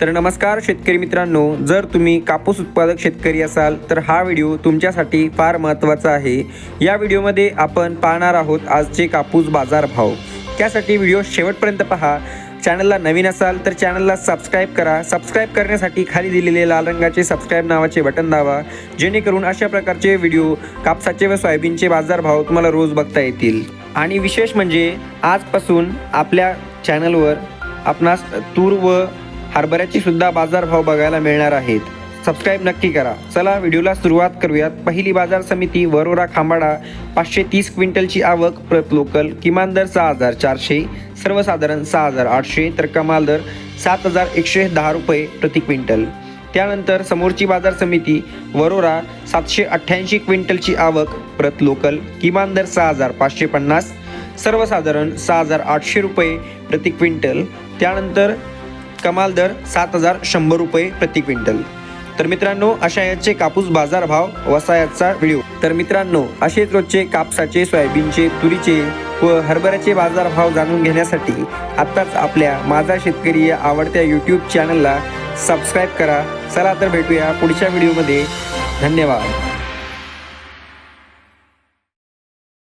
तर नमस्कार शेतकरी मित्रांनो जर तुम्ही कापूस उत्पादक शेतकरी असाल तर हा व्हिडिओ तुमच्यासाठी फार महत्त्वाचा आहे. या व्हिडिओमध्ये आपण पाहणार आहोत आजचे कापूस बाजार भाव त्यासाठी व्हिडिओ शेवटपर्यंत पहा. चॅनलला नवीन असाल तर चॅनलला सबस्क्राईब करा. सबस्क्राईब करण्यासाठी खाली दिलेले लाल रंगाचे सबस्क्राईब नावाचे बटन दाबा. जेणेकरून अशा प्रकारचे व्हिडिओ कापसाचे व सोयाबीनचे बाजारभाव तुम्हाला रोज बघता येतील. आणि विशेष म्हणजे आजपासून आपल्या चॅनलवर आपणास तूर व हरभऱ्याची सुद्धा बाजारभाव बघायला मिळणार आहेत. सबस्क्राईब नक्की करा. चला व्हिडिओला सुरुवात करूयात. पहिली बाजार समिती वरोरा खांबाडा पाचशे तीस क्विंटलची आवक प्रत लोकल किमान दर सहा हजार चारशे सर्वसाधारण सहा हजार आठशे तर कमाल दर सात हजार एकशे दहा रुपये प्रति क्विंटल. त्यानंतर समोरची बाजार समिती वरोरा सातशे अठ्ठ्याऐंशी क्विंटलची आवक प्रत लोकल किमान दर सहा हजार पाचशे पन्नास सर्वसाधारण सहा हजार आठशे रुपये प्रति क्विंटल. त्यानंतर कमाल दर सात हजार शंभर रुपये प्रति क्विंटल. तर मित्रांनो अशा याचे कापूस बाजारभाव वसायाचा व्हिडिओ. तर मित्रांनो असेच रोजचे कापसाचे सोयाबीनचे तुरीचे व हरभऱ्याचे बाजारभाव जाणून घेण्यासाठी आत्ताच आपल्या माझा शेतकरी या आवडत्या यूट्यूब चॅनलला सबस्क्राईब करा. चला तर भेटूया पुढच्या व्हिडिओमध्ये धन्यवाद.